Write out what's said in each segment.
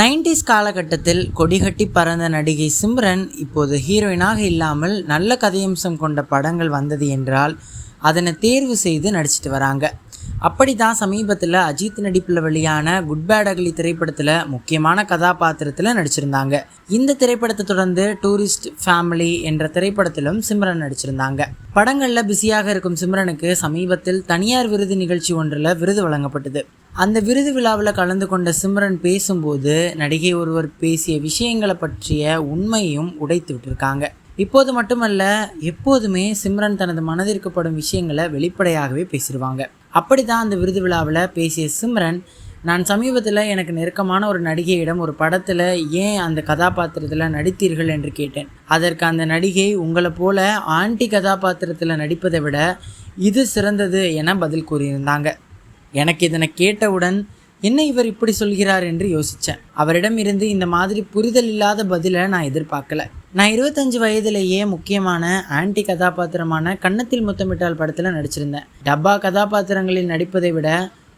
Nineties காலகட்டத்தில் கொடிகட்டி பறந்த நடிகை சிம்ரன் இப்போது ஹீரோயினாக இல்லாமல் நல்ல கதையம்சம் கொண்ட படங்கள் வந்தது என்றால் அதனை தேர்வு செய்து நடிச்சிட்டு வராங்க. அப்படி தான் சமீபத்தில் அஜித் நடிப்பில் வெளியான குட் பேட் அகலி திரைப்படத்தில் முக்கியமான கதாபாத்திரத்தில் நடிச்சிருந்தாங்க. இந்த திரைப்படத்தை தொடர்ந்து டூரிஸ்ட் ஃபேமிலி என்ற திரைப்படத்திலும் சிம்ரன் நடிச்சிருந்தாங்க. படங்களில் பிஸியாக இருக்கும் சிம்ரனுக்கு சமீபத்தில் தனியார் விருது நிகழ்ச்சி ஒன்றில் விருது வழங்கப்பட்டது. அந்த விருது விழாவில் கலந்து கொண்ட சிம்ரன் பேசும்போது நடிகை ஒருவர் பேசிய விஷயங்களை பற்றிய உண்மையும் உடைத்து விட்டுருக்காங்க. இப்போது மட்டுமல்ல எப்போதுமே சிம்ரன் தனது மனதிற்கு படும் விஷயங்களை வெளிப்படையாகவே பேசிடுவாங்க. அப்படி தான் அந்த விருது விழாவில் பேசிய சிம்ரன் நான் சமீபத்தில் எனக்கு நெருக்கமான ஒரு நடிகையிடம் ஒரு படத்தில் ஏன் அந்த கதாபாத்திரத்தில் நடித்தீர்கள் என்று கேட்டேன். அதற்கு அந்த நடிகை உங்களை போல ஆன்டி கதாபாத்திரத்தில் நடிப்பதை விட இது சிறந்தது என பதில் கூறியிருந்தாங்க. எனக்கு இதனை கேட்டவுடன் என்ன இவர் இப்படி சொல்கிறார்? என்று யோசித்தேன் அவரிடம் இருந்து இந்த மாதிரி புரிதல் இல்லாத பதிலை நான் எதிர்பார்க்கல. நான் இருபத்தஞ்சு வயதிலேயே முக்கியமான ஆன்டி கதாபாத்திரமான கன்னத்தில் முத்தமிட்டால் படத்தில் நடிச்சிருந்தேன். டப்பா கதாபாத்திரங்களில் நடிப்பதை விட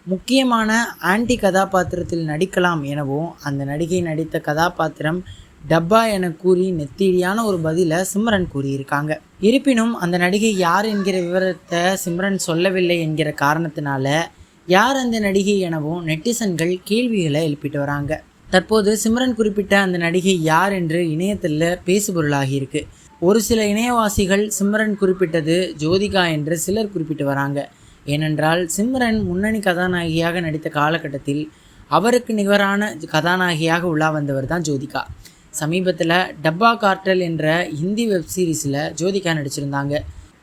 முக்கியமான ஆன்டி கதாபாத்திரத்தில் நடிக்கலாம் எனவும் அந்த நடிகை நடித்த கதாபாத்திரம் டப்பா என கூறி நெத்திடியான ஒரு பதிலை சிம்ரன் கூறியிருக்காங்க. இருப்பினும் அந்த நடிகை யார் என்கிற விவரத்தை சிம்ரன் சொல்லவில்லை என்கிற காரணத்தினால யார் அந்த நடிகை எனவும் நெட்டிசன்கள் கேள்விகளை எழுப்பிட்டு வராங்க. தற்போது சிம்ரன் குறிப்பிட்ட அந்த நடிகை யார் என்று இணையத்தில் பேசுபொருளாகியிருக்கு ஒரு சில இணையவாசிகள் சிம்ரன் குறிப்பிட்டது ஜோதிகா என்று சிலர் குறிப்பிட்டு வராங்க. ஏனென்றால் சிம்ரன் முன்னணி கதாநாயகியாக நடித்த காலகட்டத்தில் அவருக்கு நிகரான கதாநாயகியாக உலா வந்தவர் தான் ஜோதிகா. சமீபத்தில் டப்பா கார்டல் என்ற ஹிந்தி வெப் சீரிஸில் ஜோதிகா நடிச்சிருந்தாங்க.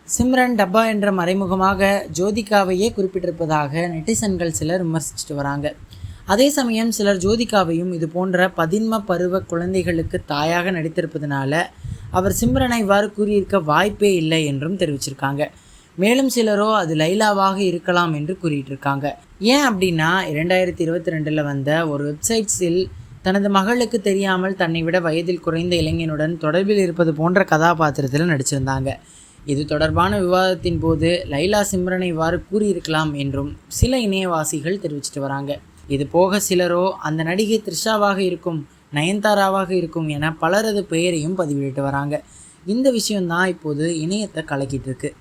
சிம்ரன் டப்பா என்ற மறைமுகமாக ஜோதிகாவையே குறிப்பிட்டிருப்பதாக நெட்டிசன்கள் சிலர் விமர்சிச்சுட்டு வராங்க. அதே சமயம் சிலர் ஜோதிகாவையும் இது போன்ற பதின்ம பருவ குழந்தைகளுக்கு தாயாக நடித்திருப்பதனால அவர் சிம்ரனை இவ்வாறு கூறியிருக்க வாய்ப்பே இல்லை என்றும் தெரிவிச்சிருக்காங்க. மேலும் சிலரோ அது லைலாவாக இருக்கலாம் என்று கூறிட்டு இருக்காங்க ஏன் அப்படின்னா இரண்டாயிரத்தி இருபத்தி ரெண்டில் வந்த ஒரு வெப்சைட்ஸில் தனது மகளுக்கு தெரியாமல் தன்னை விட வயதில் குறைந்த இளைஞனுடன் தொடர்பில் இருப்பது போன்ற கதாபாத்திரத்தில் நடிச்சிருந்தாங்க. இது தொடர்பான விவாதத்தின் போது லைலா சிம்ரனை இவ்வாறு கூறியிருக்கலாம் என்றும் சில இணையவாசிகள் தெரிவிச்சிட்டு வராங்க. இது போக சிலரோ அந்த நடிகை த்ரிஷாவாக இருக்கும் நயன்தாராவாக இருக்கும் என பலரது பெயரையும் பதிவிட்டு வராங்க. இந்த விஷயம்தான் இப்போது இணையத்தை கலக்கிட்டு இருக்கு.